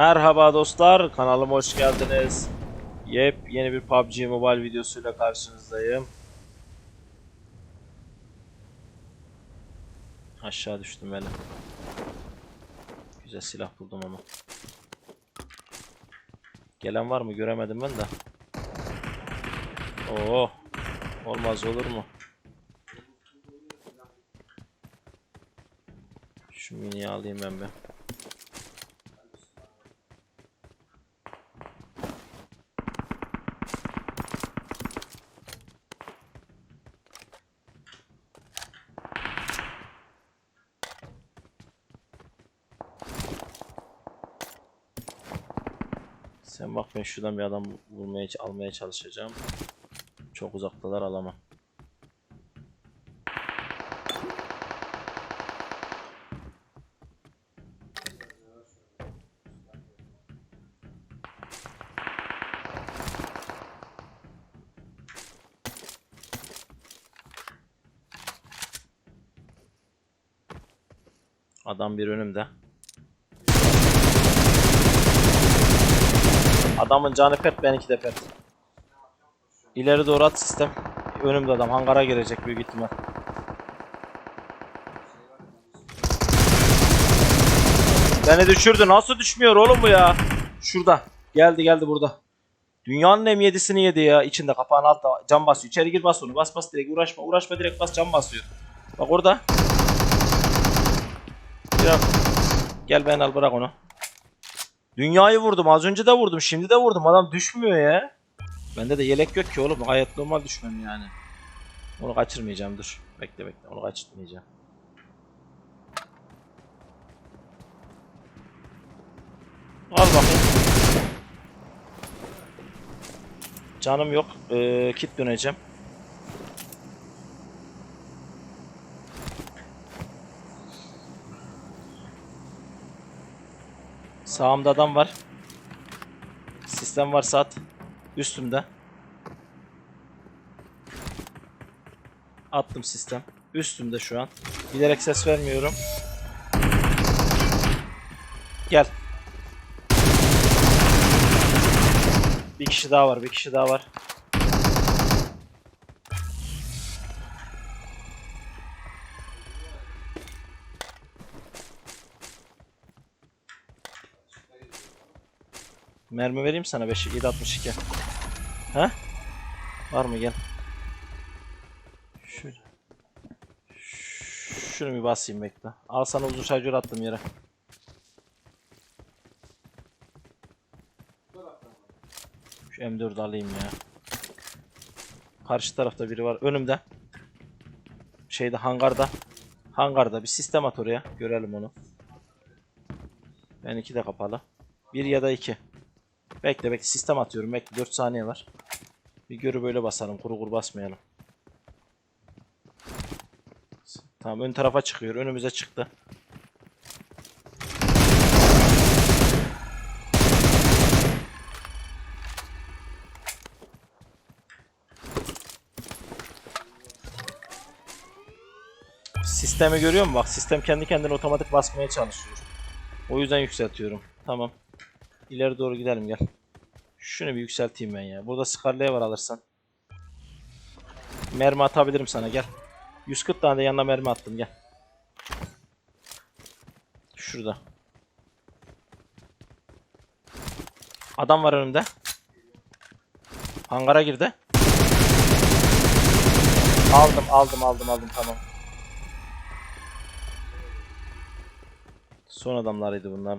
Merhaba dostlar, kanalıma hoş geldiniz. Yep, yeni bir PUBG Mobile videosuyla karşınızdayım. Aşağı düştüm böyle. Güzel silah buldum ama. Gelen var mı? Göremedim ben de. Oo, olmaz olur mu? Şu miniyi alayım ben bir. Sen bak ben şuradan bir adam vurmaya almaya çalışacağım. Çok uzaktalar alamam. Adam bir önümde. Adamın canı pet benimki de pet. İleri doğru at sistem. Önümde adam hangara girecek büyük ihtimal. Beni düşürdü. Nasıl düşmüyor oğlum bu ya? Şurada. Geldi geldi burada. Dünyanın M7'sini yedi ya. İçinde kapağın altta cam basıyor. İçeri gir bas onu. Bas bas direkt uğraşma. Uğraşma direkt bas cam basıyor. Bak orada. Biraz. Gel ben al bırak onu. Dünyayı vurdum. Az önce de vurdum. Şimdi de vurdum. Adam düşmüyor ya. Bende de yelek yok ki oğlum. Gayet normal düşmem yani. Onu kaçırmayacağım dur. Bekle bekle. Onu kaçırmayacağım. Al bakayım. Canım yok. Ee, kit döneceğim. Sağımda adam var. Sistem var saat. Üstümde. Attım sistem. Üstümde şu an. Bilerek ses vermiyorum. Gel. Bir kişi daha var. Bir kişi daha var. Mermi vereyim sana 5 762. Ha? Var mı gel. Şu Şunu bir basayım bekle. Al sana uzun şarjör attım yere. Şu M4'ü alayım ya. Karşı tarafta biri var. Önümde. Şeyde hangarda. Hangarda bir sistem at oraya. Görelim onu. Ben iki de kapalı. Bir ya da iki. Bekle bekle sistem atıyorum. Bekle 4 saniye var. Bir görü böyle basalım. Kuru kuru basmayalım. Tamam ön tarafa çıkıyor. Önümüze çıktı. Sistemi görüyor musun? Bak sistem kendi kendine otomatik basmaya çalışıyor. O yüzden yükseltiyorum. Tamam. İleri doğru gidelim gel. Şunu bir yükselteyim ben ya. Burada Scarlet var alırsan. Mermi atabilirim sana gel. 140 tane de yanına mermi attım gel. Şurada. Adam var önümde. Hangara girdi. Aldım aldım aldım aldım tamam. Son adamlarıydı bunlar.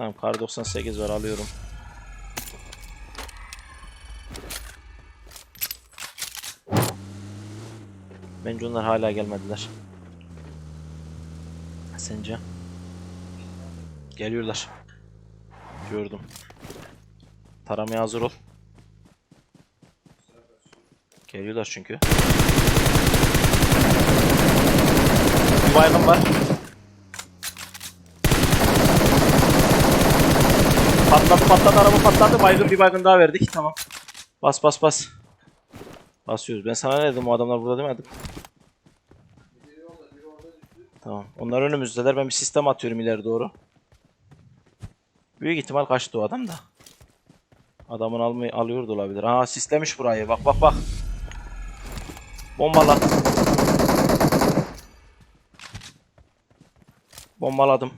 Tamam kar 98 var alıyorum. Bence onlar hala gelmediler. Sence? Geliyorlar. Gördüm. Taramaya hazır ol. Geliyorlar çünkü. Baygın var. Patladı patladı araba patladı. Baygın bir baygın daha verdik. Tamam. Bas bas bas. Basıyoruz. Ben sana ne dedim o adamlar burada demedim. Tamam. Onlar önümüzdeler. Ben bir sistem atıyorum ileri doğru. Büyük ihtimal kaçtı o adam da. Adamın almayı alıyor olabilir. Aa sislemiş burayı. Bak bak bak. Bombala. Bombaladım.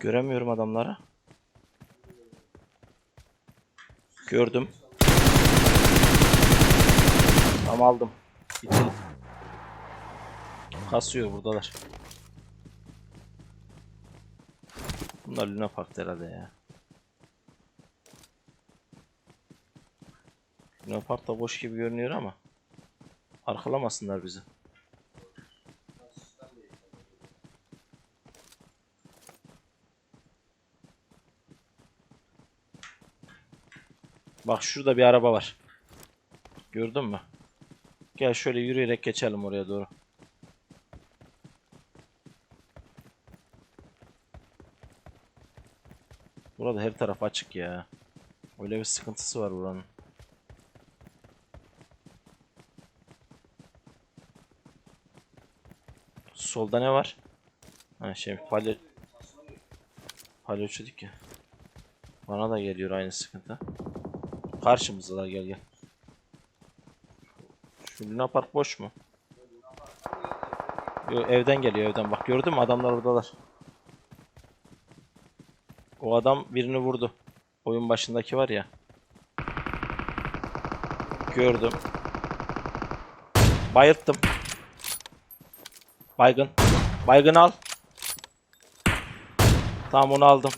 Göremiyorum adamları. Gördüm. Tam aldım. Bitirdim. Kasıyor buradalar. Bunlar Luna Park'ta herhalde ya. Luna Park da boş gibi görünüyor ama arkalamasınlar bizi. Bak şurada bir araba var. Gördün mü? Gel şöyle yürüyerek geçelim oraya doğru. Burada her taraf açık ya. Öyle bir sıkıntısı var buranın. Solda ne var? Ha şey palyo... Palyaço dik ya. Bana da geliyor aynı sıkıntı. Karşımızdalar gel gel. Şu Luna Park boş mu? Yo, evden geliyor evden. Bak gördün mü adamlar oradalar. O adam birini vurdu. Oyun başındaki var ya. Gördüm. Bayılttım. Baygın. Baygın al. Tamam onu aldım.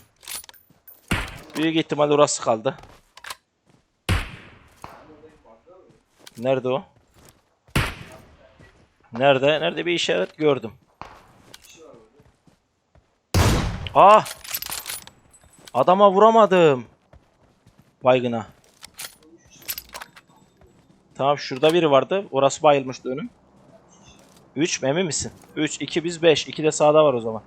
Büyük ihtimal orası kaldı. Nerede o? Nerede? Nerede bir işaret gördüm. Ah! Adama vuramadım. Baygına. Tamam şurada biri vardı. Orası bayılmıştı önüm. 3 emin misin? 3, 2 biz 5. 2 de sağda var o zaman.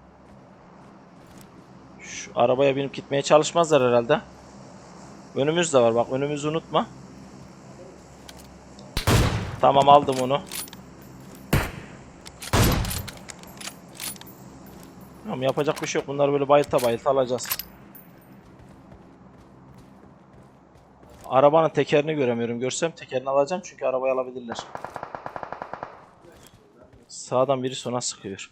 Şu arabaya binip gitmeye çalışmazlar herhalde. Önümüz de var bak önümüzü unutma. Tamam aldım onu. Tamam yapacak bir şey yok. Bunları böyle bayılta bayılta alacağız. Arabanın tekerini göremiyorum. Görsem tekerini alacağım çünkü arabayı alabilirler. Sağdan biri sona sıkıyor.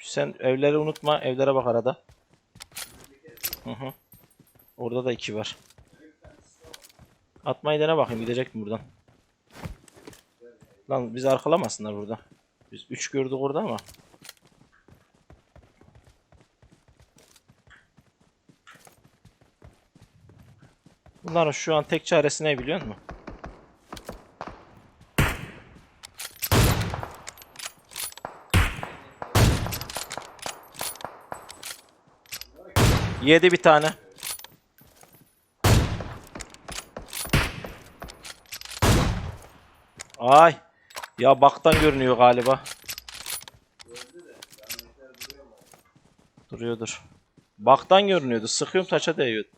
Sen evleri unutma. Evlere bak arada. Hı hı. Orada da iki var. Atmayı dene bakayım. Gidecek mi buradan? Lan bizi arkalamasınlar burada. Biz 3 gördük orada ama. Bunların şu an tek çaresi ne biliyor musun? Yedi bir tane. Ay. Ya baktan görünüyor galiba. Duruyordur. Baktan görünüyordu. Sıkıyorum taça değiyordu.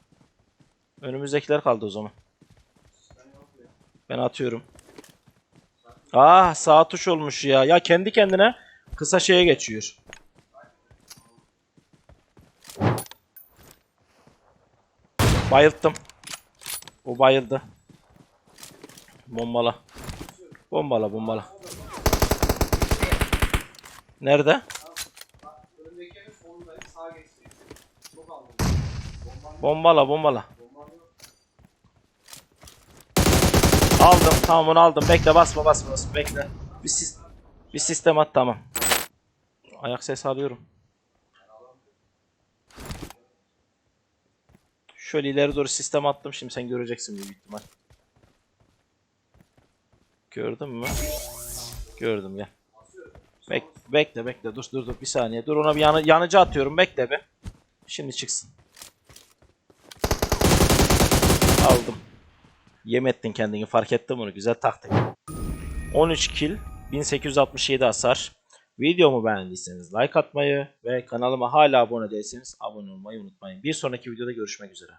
Önümüzdekiler kaldı o zaman. Ben atıyorum. Ah sağ tuş olmuş ya. Ya kendi kendine kısa şeye geçiyor. Bayılttım. O bayıldı. Bombala. Bombala bombala. Nerede? Bombala bombala. Aldım tamam onu aldım. Bekle basma basma basma bekle. Bir, sis bir sistem at tamam. Ayak sesi alıyorum. Şöyle ileri doğru sistem attım. Şimdi sen göreceksin büyük ihtimal. Gördün mü? Gördüm gel. Bek bekle bekle dur dur dur bir saniye. Dur ona bir yanı yanıcı atıyorum. Bekle be. Şimdi çıksın. Aldım. Yem ettin kendini fark ettim bunu. Güzel taktik. 13 kill. 1867 hasar. Videomu beğendiyseniz like atmayı ve kanalıma hala abone değilseniz abone olmayı unutmayın. Bir sonraki videoda görüşmek üzere.